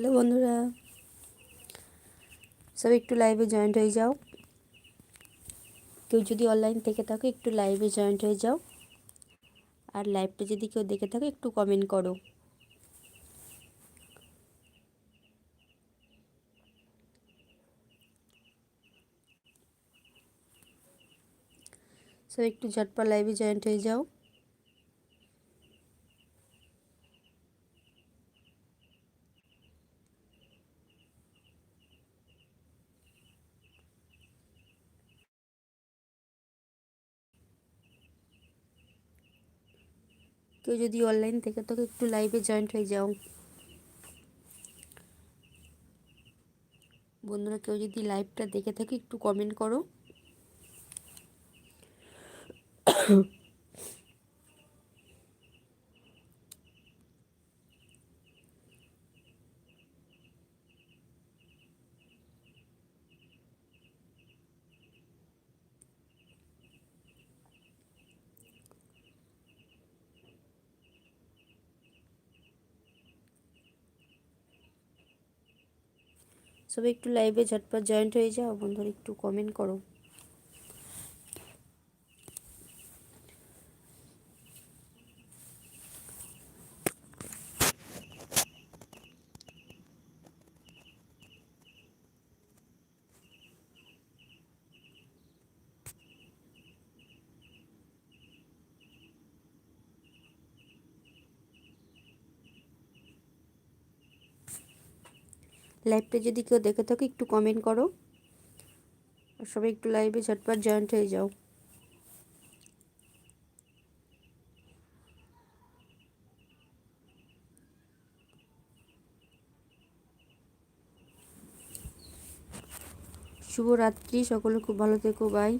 Hello বন্ধুরা। সব একটু লাইভে জয়েন্ট হয়ে যাও। কেউ যদি অনলাইন থেকে থাকো, একটু লাইভে জয়েন্ট হয়ে যাও। আর লাইভটা যদি কেউ দেখে থাকো, একটু কমেন্ট করো। সব একটু ঝটপট লাইভে জয়েন্ট হয়ে যাও। কেউ যদি অনলাইন থেকে তোকে একটু লাইভে জয়েন্ট হয়ে যাও। বন্ধুরা, কেউ যদি লাইভটা দেখে থাকে, একটু কমেন্ট করো। সবাই একটু লাইভে ঝটপট জয়েন্ট হয়ে যাও বন্ধুরা একটু কমেন্ট করো। লাইভটা যদি কেউ দেখে থাকো, একটু কমেন্ট করো। সবাই একটু লাইভে ঝটপট জয়েন্ট হয়ে যাও। শুভরাত্রি, সকলে খুব ভালো থেকো বাই